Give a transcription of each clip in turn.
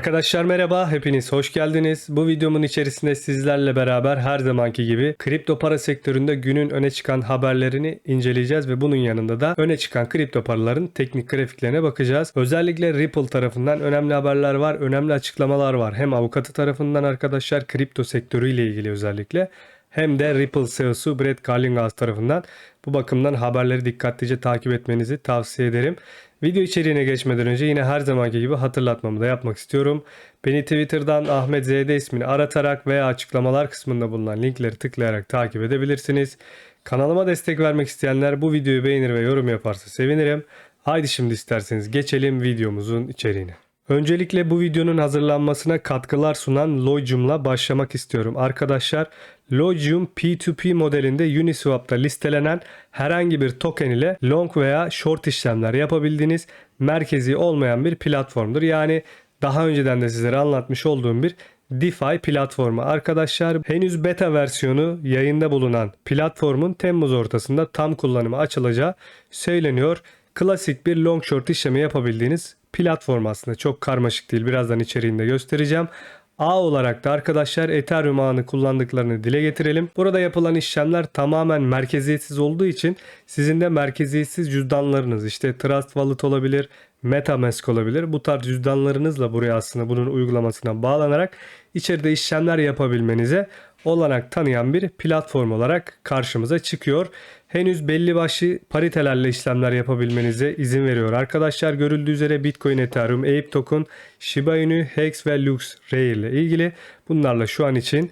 Arkadaşlar merhaba, hepiniz hoş geldiniz. Bu videomun içerisinde sizlerle beraber her zamanki gibi kripto para sektöründe günün öne çıkan haberlerini inceleyeceğiz ve bunun yanında da öne çıkan kripto paraların teknik grafiklerine bakacağız. Özellikle Ripple tarafından önemli haberler var, önemli açıklamalar var. Hem avukatı tarafından arkadaşlar kripto sektörüyle ilgili özellikle hem de Ripple CEO'su Brett Garlinghouse tarafından bu bakımdan haberleri dikkatlice takip etmenizi tavsiye ederim. Video içeriğine geçmeden önce yine her zamanki gibi hatırlatmamı da yapmak istiyorum. Beni Twitter'dan Ahmet ZD ismini aratarak veya açıklamalar kısmında bulunan linkleri tıklayarak takip edebilirsiniz. Kanalıma destek vermek isteyenler bu videoyu beğenir ve yorum yaparsa sevinirim. Haydi şimdi isterseniz geçelim videomuzun içeriğine. Öncelikle bu videonun hazırlanmasına katkılar sunan Logium'la başlamak istiyorum. Arkadaşlar Logium P2P modelinde Uniswap'ta listelenen herhangi bir token ile long veya short işlemler yapabildiğiniz merkezi olmayan bir platformdur. Yani daha önceden de sizlere anlatmış olduğum bir DeFi platformu. Arkadaşlar henüz beta versiyonu yayında bulunan platformun Temmuz ortasında tam kullanıma açılacağı söyleniyor. Klasik bir long short işlemi yapabildiğiniz platform aslında çok karmaşık değil. Birazdan içeriğinde göstereceğim. A olarak da arkadaşlar Ethereum ağını kullandıklarını dile getirelim. Burada yapılan işlemler tamamen merkeziyetsiz olduğu için sizin de merkeziyetsiz cüzdanlarınız işte Trust Wallet olabilir, Metamask olabilir. Bu tarz cüzdanlarınızla buraya aslında bunun uygulamasına bağlanarak içeride işlemler yapabilmenize olanak tanıyan bir platform olarak karşımıza çıkıyor. Henüz belli başlı paritelerle işlemler yapabilmenize izin veriyor. Arkadaşlar görüldüğü üzere Bitcoin, Ethereum, Ape Token, Shiba Inu, Hex ve Lux Rare ile ilgili bunlarla şu an için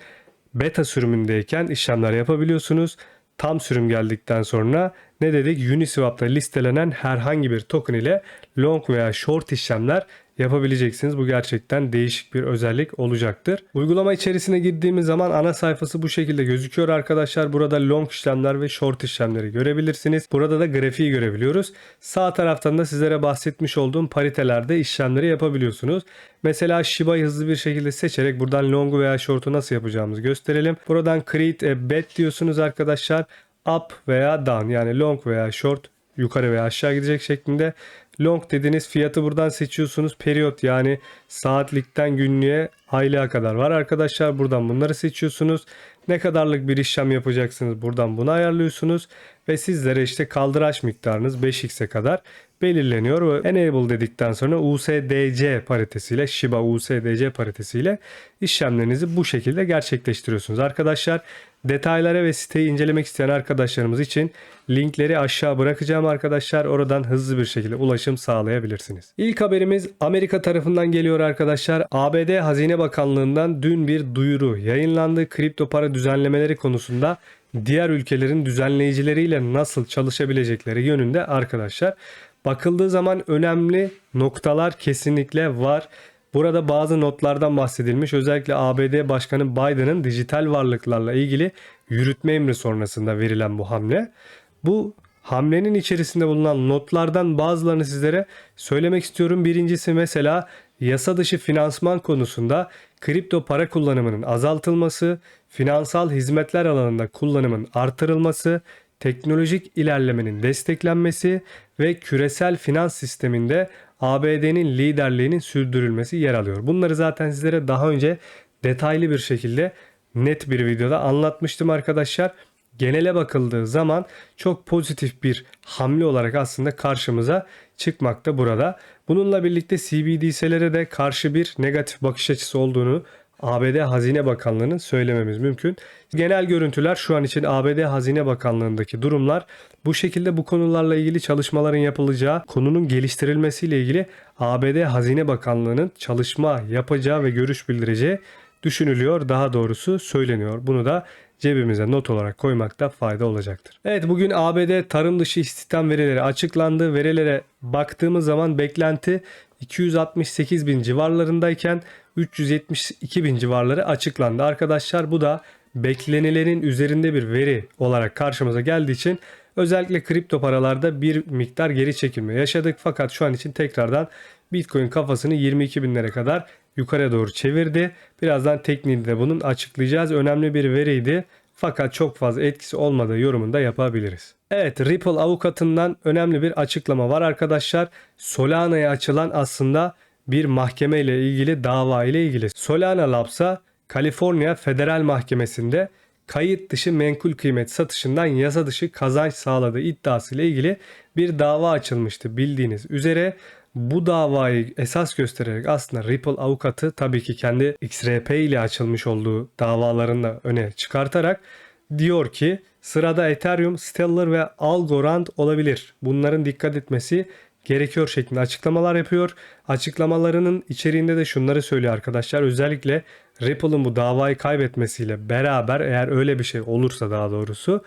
beta sürümündeyken işlemler yapabiliyorsunuz. Tam sürüm geldikten sonra ne dedik? Uniswap'ta listelenen herhangi bir token ile long veya short işlemler yapabileceksiniz. Bu gerçekten değişik bir özellik olacaktır. Uygulama içerisine girdiğimiz zaman ana sayfası bu şekilde gözüküyor arkadaşlar. Burada long işlemler ve short işlemleri görebilirsiniz. Burada da grafiği görebiliyoruz. Sağ taraftan da sizlere bahsetmiş olduğum paritelerde işlemleri yapabiliyorsunuz. Mesela Shiba'yı hızlı bir şekilde seçerek buradan long veya short'u nasıl yapacağımızı gösterelim. Buradan create a bet diyorsunuz arkadaşlar. Up veya down yani long veya short yukarı veya aşağı gidecek şeklinde Long dediğiniz fiyatı buradan seçiyorsunuz. Periyot yani saatlikten günlüğe aylığa kadar var arkadaşlar. Buradan bunları seçiyorsunuz. Ne kadarlık bir işlem yapacaksınız buradan bunu ayarlıyorsunuz. Ve sizlere işte kaldıraç miktarınız 5x'e kadar belirleniyor. Ve enable dedikten sonra USDC paritesiyle Shiba USDC paritesiyle işlemlerinizi bu şekilde gerçekleştiriyorsunuz. Arkadaşlar detaylara ve siteyi incelemek isteyen arkadaşlarımız için linkleri aşağı bırakacağım arkadaşlar. Oradan hızlı bir şekilde ulaşım sağlayabilirsiniz. İlk haberimiz Amerika tarafından geliyor arkadaşlar. ABD Hazine Bakanlığı'ndan dün bir duyuru yayınlandı. Kripto para düzenlemeleri konusunda diğer ülkelerin düzenleyicileriyle nasıl çalışabilecekleri yönünde arkadaşlar. Bakıldığı zaman önemli noktalar kesinlikle var. Burada bazı notlardan bahsedilmiş. Özellikle ABD Başkanı Biden'ın dijital varlıklarla ilgili yürütme emri sonrasında verilen bu hamle. Bu hamlenin içerisinde bulunan notlardan bazılarını sizlere söylemek istiyorum. Birincisi mesela yasa dışı finansman konusunda kripto para kullanımının azaltılması, finansal hizmetler alanında kullanımın artırılması, teknolojik ilerlemenin desteklenmesi ve küresel finans sisteminde ABD'nin liderliğinin sürdürülmesi yer alıyor. Bunları zaten sizlere daha önce detaylı bir şekilde net bir videoda anlatmıştım arkadaşlar. Genele bakıldığı zaman çok pozitif bir hamle olarak aslında karşımıza çıkmakta burada. Bununla birlikte CBDC'lere de karşı bir negatif bakış açısı olduğunu ABD Hazine Bakanlığı'nın söylememiz mümkün. Genel görüntüler şu an için ABD Hazine Bakanlığı'ndaki durumlar bu şekilde bu konularla ilgili çalışmaların yapılacağı, konunun geliştirilmesiyle ilgili ABD Hazine Bakanlığı'nın çalışma yapacağı ve görüş bildireceği düşünülüyor. Daha doğrusu söyleniyor. Bunu da cebimize not olarak koymakta fayda olacaktır. Evet bugün ABD tarım dışı istihdam verileri açıklandı. Verilere baktığımız zaman beklenti 268 bin civarlarındayken 372 bin civarları açıklandı. Arkadaşlar bu da beklenilenin üzerinde bir veri olarak karşımıza geldiği için özellikle kripto paralarda bir miktar geri çekilme yaşadık. Fakat şu an için tekrardan Bitcoin kafasını 22 binlere kadar yukarıya doğru çevirdi. Birazdan tekniğinde bunun açıklayacağız. Önemli bir veriydi. Fakat çok fazla etkisi olmadığı yorumunu da yapabiliriz. Evet Ripple avukatından önemli bir açıklama var arkadaşlar. Solana'ya açılan aslında bir mahkeme ile ilgili dava ile ilgili. Solana Labs'a Kaliforniya Federal Mahkemesi'nde kayıt dışı menkul kıymet satışından yasa dışı kazanç sağladığı iddiası ile ilgili bir dava açılmıştı bildiğiniz üzere. Bu davayı esas göstererek aslında Ripple avukatı tabii ki kendi XRP ile açılmış olduğu davalarını da öne çıkartarak diyor ki sırada Ethereum, Stellar ve Algorand olabilir. Bunların dikkat etmesi gerekiyor şeklinde açıklamalar yapıyor. Açıklamalarının içeriğinde de şunları söylüyor arkadaşlar. Özellikle Ripple'ın bu davayı kaybetmesiyle beraber eğer öyle bir şey olursa daha doğrusu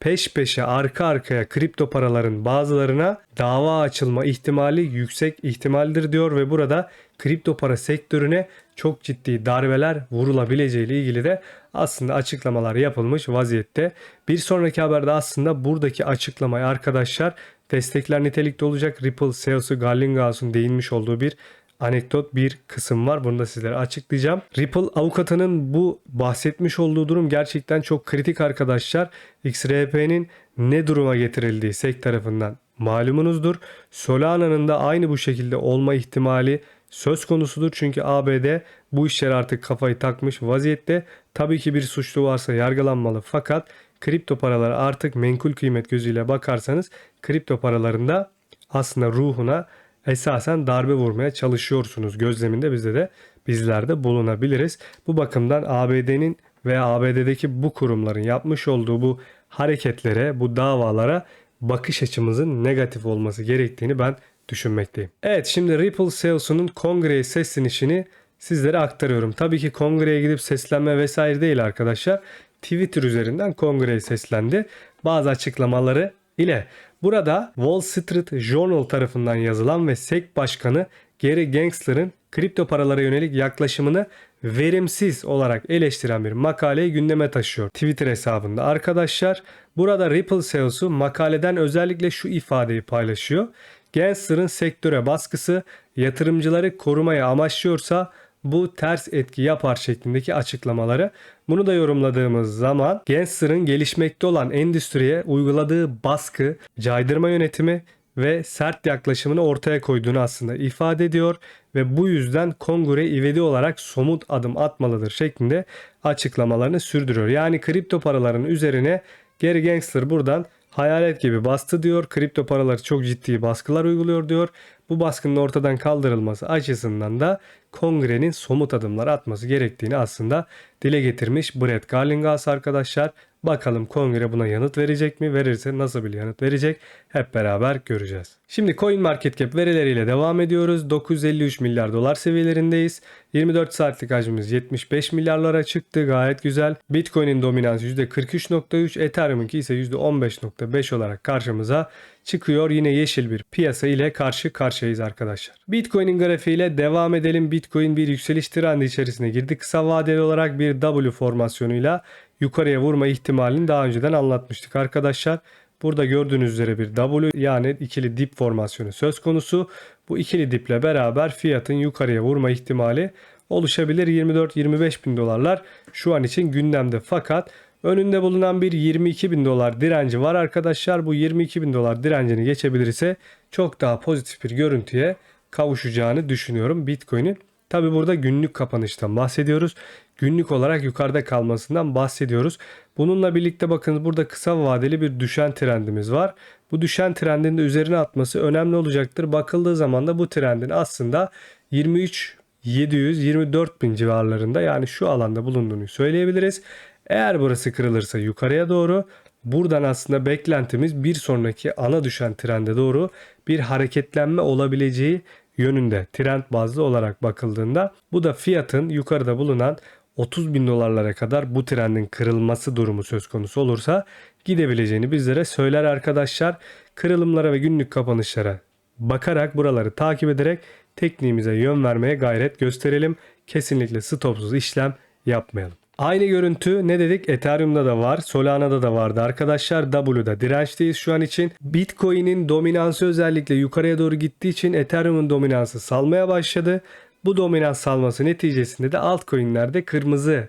peş peşe arka arkaya kripto paraların bazılarına dava açılma ihtimali yüksek ihtimaldir diyor ve burada kripto para sektörüne çok ciddi darbeler vurulabileceği ile ilgili de aslında açıklamalar yapılmış vaziyette. Bir sonraki haberde aslında buradaki açıklamayı arkadaşlar destekler nitelikte olacak. Ripple CEO'su Garlinghous'un değinmiş olduğu bir anekdot bir kısım var. Bunu da sizlere açıklayacağım. Ripple avukatının bu bahsetmiş olduğu durum gerçekten çok kritik arkadaşlar. XRP'nin ne duruma getirildiği SEC tarafından malumunuzdur. Solana'nın da aynı bu şekilde olma ihtimali söz konusudur. Çünkü ABD bu işlere artık kafayı takmış vaziyette. Tabii ki bir suçlu varsa yargılanmalı fakat kripto paralara artık menkul kıymet gözüyle bakarsanız kripto paralarında aslında ruhuna esasen darbe vurmaya çalışıyorsunuz gözleminde bizde de bizler de bulunabiliriz. Bu bakımdan ABD'nin veya ABD'deki bu kurumların yapmış olduğu bu hareketlere, bu davalara bakış açımızın negatif olması gerektiğini ben düşünmekteyim. Evet şimdi Ripple CEO'sunun kongreye seslenişini sizlere aktarıyorum. Tabii ki kongreye gidip seslenme vesaire değil arkadaşlar. Twitter üzerinden kongreye seslendi. Bazı açıklamaları ile burada Wall Street Journal tarafından yazılan ve SEC Başkanı Gary Gensler'ın kripto paralara yönelik yaklaşımını verimsiz olarak eleştiren bir makaleyi gündeme taşıyor Twitter hesabında. Arkadaşlar burada Ripple CEO'su makaleden özellikle şu ifadeyi paylaşıyor. Gensler'ın sektöre baskısı yatırımcıları korumaya amaçlıyorsa bu ters etki yapar şeklindeki açıklamaları. Bunu da yorumladığımız zaman Gensler'ın gelişmekte olan endüstriye uyguladığı baskı, caydırma yönetimi ve sert yaklaşımını ortaya koyduğunu aslında ifade ediyor ve bu yüzden kongre ivedi olarak somut adım atmalıdır şeklinde açıklamalarını sürdürüyor. Yani kripto paraların üzerine Gary Gensler buradan hayalet gibi bastı diyor. Kripto paraları çok ciddi baskılar uyguluyor diyor. Bu baskının ortadan kaldırılması açısından da kongrenin somut adımlar atması gerektiğini aslında dile getirmiş Brett Garlinghouse arkadaşlar. Bakalım kongre buna yanıt verecek mi? Verirse nasıl bir yanıt verecek? Hep beraber göreceğiz. Şimdi CoinMarketCap verileriyle devam ediyoruz. 953 milyar dolar seviyelerindeyiz. 24 saatlik hacmimiz 75 milyarlara çıktı. Gayet güzel. Bitcoin'in dominansı %43.3, Ethereum'unki ise %15.5 olarak karşımıza çıkıyor. Yine yeşil bir piyasa ile karşı karşıyayız arkadaşlar. Bitcoin'in grafiğiyle devam edelim. Bitcoin bir yükseliş trendi içerisine girdi. Kısa vadeli olarak bir W formasyonuyla yukarıya vurma ihtimalini daha önceden anlatmıştık arkadaşlar. Burada gördüğünüz üzere bir W yani ikili dip formasyonu söz konusu. Bu ikili diple beraber fiyatın yukarıya vurma ihtimali oluşabilir. 24-25 bin dolarlar şu an için gündemde fakat önünde bulunan bir 22 bin dolar direnci var arkadaşlar. Bu 22 bin dolar direncini geçebilirse çok daha pozitif bir görüntüye kavuşacağını düşünüyorum Bitcoin'in. Tabi burada günlük kapanıştan bahsediyoruz. Günlük olarak yukarıda kalmasından bahsediyoruz. Bununla birlikte bakın burada kısa vadeli bir düşen trendimiz var. Bu düşen trendin de üzerine atması önemli olacaktır. Bakıldığı zaman da bu trendin aslında 23 724 bin civarlarında yani şu alanda bulunduğunu söyleyebiliriz. Eğer burası kırılırsa yukarıya doğru buradan aslında beklentimiz bir sonraki ana düşen trende doğru bir hareketlenme olabileceği yönünde trend bazlı olarak bakıldığında bu da fiyatın yukarıda bulunan 30 bin dolarlara kadar bu trendin kırılması durumu söz konusu olursa gidebileceğini bizlere söyler arkadaşlar. Kırılımlara ve günlük kapanışlara bakarak buraları takip ederek tekniğimize yön vermeye gayret gösterelim. Kesinlikle stopsuz işlem yapmayalım. Aynı görüntü ne dedik? Ethereum'da da var. Solana'da da vardı arkadaşlar. W'da dirençteyiz şu an için. Bitcoin'in dominansı özellikle yukarıya doğru gittiği için Ethereum'un dominansı salmaya başladı. Bu dominans salması neticesinde de altcoin'lerde kırmızı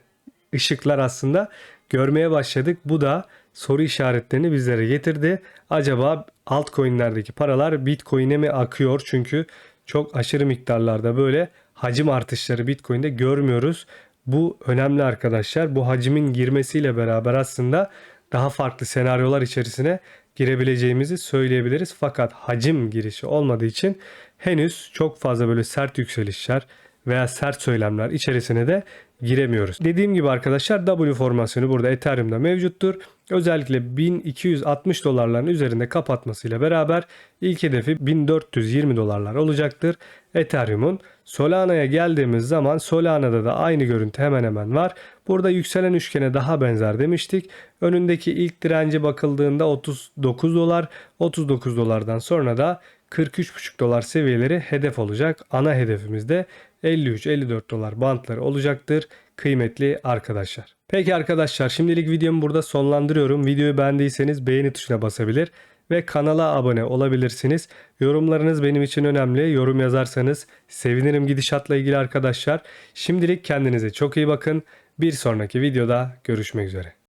ışıklar aslında görmeye başladık. Bu da soru işaretlerini bizlere getirdi. Acaba altcoin'lerdeki paralar Bitcoin'e mi akıyor? Çünkü çok aşırı miktarlarda böyle hacim artışları Bitcoin'de görmüyoruz. Bu önemli arkadaşlar. Bu hacimin girmesiyle beraber aslında daha farklı senaryolar içerisine girebileceğimizi söyleyebiliriz. Fakat hacim girişi olmadığı için henüz çok fazla böyle sert yükselişler veya sert söylemler içerisine de giremiyoruz. Dediğim gibi arkadaşlar W formasyonu burada Ethereum'da mevcuttur. Özellikle 1260 dolarların üzerinde kapatmasıyla beraber ilk hedefi 1420 dolarlar olacaktır. Ethereum'un Solana'ya geldiğimiz zaman Solana'da da aynı görüntü hemen hemen var. Burada yükselen üçgene daha benzer demiştik. Önündeki ilk direnci bakıldığında 39 dolar, 39 dolardan sonra da 43,5 dolar seviyeleri hedef olacak. Ana hedefimiz de 53-54 dolar bantları olacaktır kıymetli arkadaşlar. Peki arkadaşlar şimdilik videomu burada sonlandırıyorum. Videoyu beğendiyseniz beğeni tuşuna basabilir ve kanala abone olabilirsiniz. Yorumlarınız benim için önemli. Yorum yazarsanız sevinirim gidişatla ilgili arkadaşlar. Şimdilik kendinize çok iyi bakın. Bir sonraki videoda görüşmek üzere.